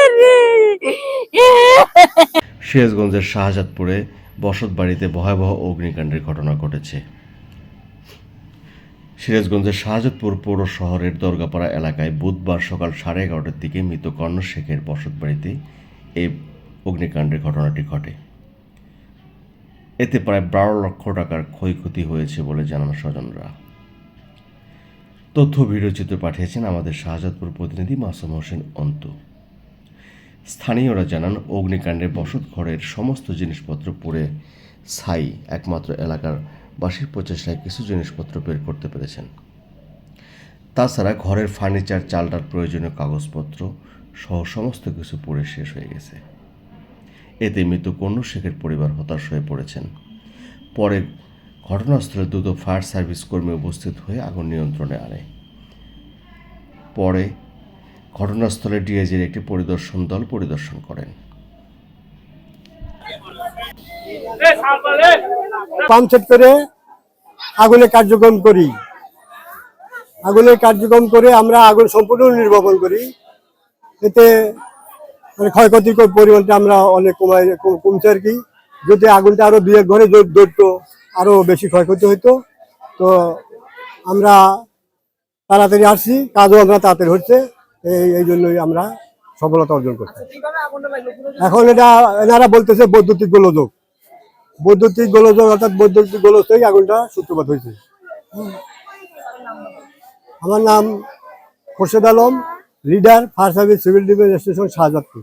সিরাজগঞ্জের শাহজাদপুরে বসত বাড়িতে ভয়াবহ অগ্নিকাণ্ডের ঘটনা ঘটেছে। সিরাজগঞ্জের শাহজাদপুর পৌর শহরের দরগাপাড়া এলাকায় বুধবার সকাল সাড়ে এগারোটার দিকে মৃত কর্ণ শেখের বসত বাড়িতে এই অগ্নিকাণ্ডের ঘটনাটি ঘটে। এতে প্রায় বারো লক্ষ টাকার ক্ষয়ক্ষতি হয়েছে বলে জানান স্বজনরা। তথ্য ভিডিও চিত্র পাঠিয়েছেন আমাদের শাহজাদপুর প্রতিনিধি মাসুম হোসেন অন্তু। স্থানীয়রা জানান, অগ্নিকাণ্ডে বসত ঘরের সমস্ত জিনিসপত্র পুড়ে ছাই একমাত্র এলাকার বাসির প্রচেষ্টায় কিছু জিনিসপত্র বের করতে পেরেছেন। তাছাড়া ঘরের ফার্নিচার, চালটার প্রয়োজনীয় কাগজপত্র সহ সমস্ত কিছু পুড়ে শেষ হয়ে গেছে। এতে মৃত কন্নু শেখের পরিবার হতাশ হয়ে পড়েছেন। পরে ঘটনাস্থলে দ্রুত ফায়ার সার্ভিস কর্মী উপস্থিত হয়ে আগুন নিয়ন্ত্রণে আনে। পরে ঘটনাস্থলে ডিএজির একটি পরিদর্শন দল পরিদর্শন করেন। পাম্প করে আগুনে কার্যক্রম করি। আগুনের কার্যক্রম করে আমরা আগুন সম্পূর্ণ নির্বাপন করি। এতে মানে ক্ষয়ক্ষতির পরিমাণটা আমরা অনেক কমাই কমছে আর কি। যদি আগুনটা আরও দুই এক ঘরে ধর- ধরতো আরও বেশি ক্ষয়ক্ষতি হতো তো আমরা তাড়াতাড়ি আসছি, কাজও আমরা তাড়াতাড়ি হচ্ছে। এই এই জন্যই আমরা সফলতা অর্জন করছি। এখন এটা এনারা বলতেছে বৈদ্যুতিক গোলযোগ। বৈদ্যুতিক গোলযোগ অর্থাৎ বৈদ্যুতিক গোলযোগই আগুনটা সূত্রপাত হয়েছে। আমার নাম Khorshed Alam leader fire service civil defence station Shahzadpur.